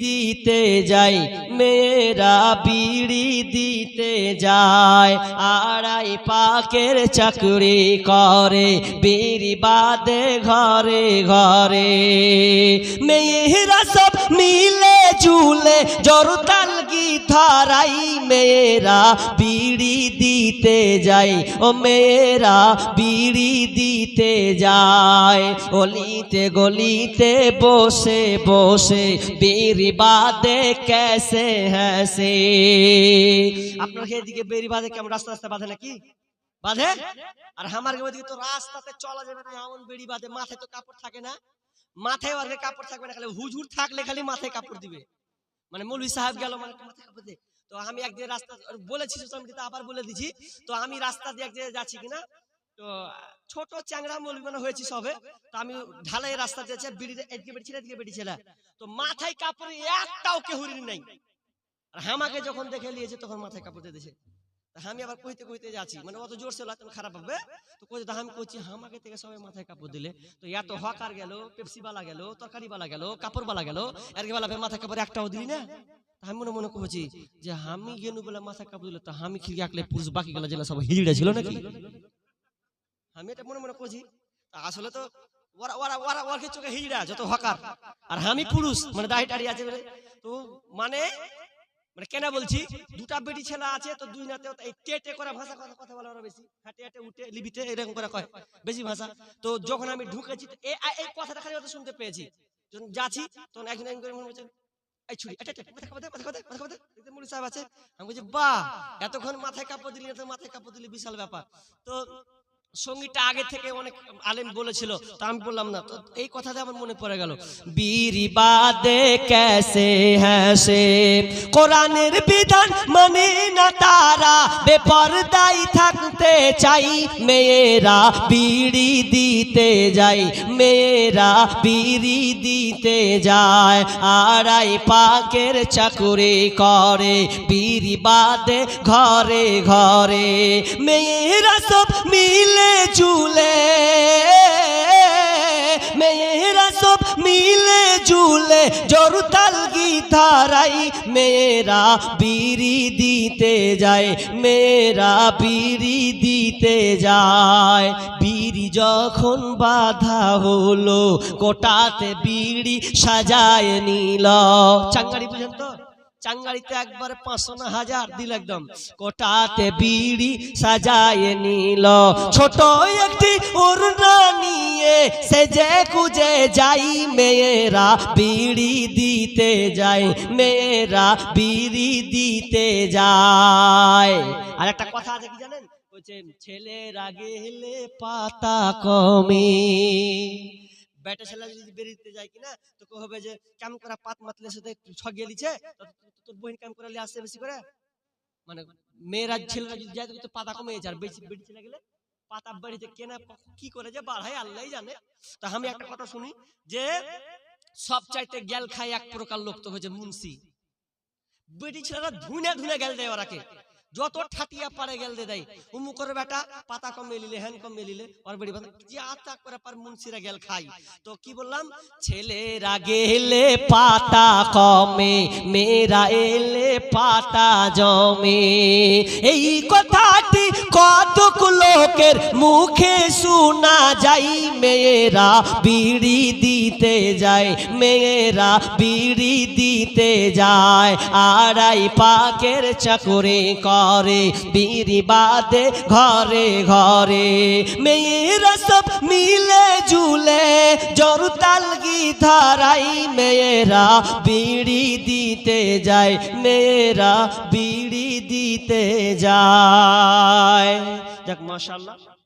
দিতে যায় মেয়েরা বিড়ি দিতে যায়। আড়াই পাকের চাকরি করে, বিড়ি বাদে ঘরে ঘরে। মেয়েরা সব মিলে ঝুলে জরতাল গিধারাই মেয়েরা বিড়ি দিতে যায় ও মেয়েরা বিড়ি দিতে যায়। অলিতে গলিতে বসে বসে বিড়ি বাদে কেসে হ্যাসে আপনার কেমন রাস্তা রাস্তা বাঁধে? নাকি? বাঁধে? আর আমার তো রাস্তাতে চলা যাবে না, এমন তো কাপড় থাকে না। মাথায় কাপড় থাকবে না, খালি হুজুর থাকলে খালি মাথায় কাপড় দিবে। মানে মৌলভী সাহেব গেল মানে মাথায় কাপড় দে তো আমি একদিন রাস্তা, বলেছি মিডিয়াতে, আবার বলে দিছি। তো আমি রাস্তা দিয়ে এক জায়গায় যাচ্ছি কিনা? তো, ছোট চ্যাংড়া মৌলভী মানে হয়েছি সবে। তো আমি ঢালাই রাস্তা দিয়েছি বিড়ি এদিকে বেড়ি ছিল এদিকে বেড়ি ছিল তো মাথায় কাপড় একটাও কেহুরি নাই। আমাকে যখন দেখে নিয়েছে, তখন মাথায় কাপড় দিয়ে দিয়েছে। আমি আবার কইতে কইতে যাচ্ছি মানে অত জোর সে লাগতো খারাপ হবে। তো কইছি থেকে সবাই মাথায় কাপড় দিলে। তো হকার গেল পেপসি বালা গেল তরকারি বালা গেল কাপড় বালা গেল। আর কি বালা মাথায় কাপড় একটাও দিলি না? আমি মনে মনে কইছি যে আমি গেনু বলে মাথায় কাপড় দিলে, তো আমি খিলি পুরুষ বাকি গেল, যেন সব হিজড়ে ছিল নাকি? আমি এটা মনে মনে কইছি তা আসলে তো ওরা ওরা ওরা ওর চোখে হিজড়া যত হকার। আর আমি পুরুষ মানে দাড়ি টাড়ি আছে বলে। তো মানে মানে কেন বলছি? দুটা বেটি ছেলে আছে, তো দুই নাতে এই টেটে করে ভাষা কথা কথা বলা ওরা বেশি। হাটে হাটে, উঠে, লিবিতে এরকম করে কয়, বেশি ভাষা। তো যখন আমি ঢুকেছি, তো এ এই কথাটা খালি ওদের শুনতে পেয়েছি। যখন যাচ্ছি, তখন একজন একজন করে মনে হচ্ছে, এই ছুরি, এটা এটা দে মাথা কাপড় দে মাথা কাপড় মুড়ি সাহেব আছে, আমি বলছি, বাহ, এতক্ষণ মাথায় কাপড় দিলি না তো মাথায় কাপড় দিলি, বিশাল ব্যাপার। তো সঙ্গীতটা আগে থেকে অনেক আলেম বলেছিল, তা আমি বললাম না। তো এই কথাটা আমার মনে পড়ে গেল। বীরি বাদে কেসে হ্যাসে কোরআনের বিধান মানে না তারা বেপরদাই থাকতে চাই মেয়েরা, বিড়ি দিতে যায় মেয়েরা বিড়ি দিতে যায়। আড়াই পাকের চাকুরি করে বিড়ি বাদে ঘরে ঘরে, মেয়েরা সব মিলে ঝুলে মেয়েরা সব মিলে ঝুলে জরুতাল গিধারাই মেয়েরা বিড়ি দিতে যায়, মেয়েরা বিড়ি দিতে যায়। বিড়ি যখন বাধা হলো কোটাতে বিড়ি সাজায় নিল। চাঙ্গারি বুঝেন চাঙ্গারিতে একবার পাঁচশো না হাজার দিল একদম। কোটাতে বিড়ি সাজায় নিল। ছোট একটি উড়না নিয়ে সেজে কুজে যাই। মেয়েরা বিড়ি দিতে যায় মেয়েরা বিড়ি দিতে যায়। আর একটা কথা আছে কি জানেন? বলছে ছেলেরা গেলে পাতা কমে। বেটা ছেলে যদি বেরিয়ে যায় কিনা, তো কো হবে যে কেমন করে পাত মাতলে সাথে ছগিয়ে দিচ্ছে তোর বহিন কেমন করে আসছে বেশি করে? মানে মেয়েরা ছেলেরা যদি যায় তো পাতা কমে যায়। আর বেশি বেটি ছেলে গেলে পাতা বাড়িতে কেনা কি করে যে বাড়ায় আল্লাহ জানে। তা আমি একটা কথা শুনি যে সব চাইতে গেল খায় এক প্রকার লোক তো হয়েছে মুন্সি। বেটি ছেলেরা ধুনে ধুনে গেল দেয় ওরাকে। যত ঠাটিয়া পারে গেল দে দেয় উমু করে বেটা পাতা কম মেলিলে, হ্যান কম মেলিলে, ওর বেড়ি বাঁধা। যে আতা করে পার মুন্সিরা গেল খাই। তো কি বললাম? ছেলেরা গেলে পাতা কমে, মেয়েরা এলে পাতা জমে। এই কথাটি কতক লোকের মুখে শোনা যাই মেয়েরা বিড়ি দিতে যায়, মেয়েরা বিড়ি দিতে যায়। আড়াই পাকের চাকরি করে বিড়ি বাদে ঘরে ঘরে। মেয়েরা সব মিলে ঝুলে জরতাল গিধারাই মেয়েরা? বিড়ি দিতে যায়, মেয়েরা বিড়ি দিতে যায়। যাক মাশাল্লাহ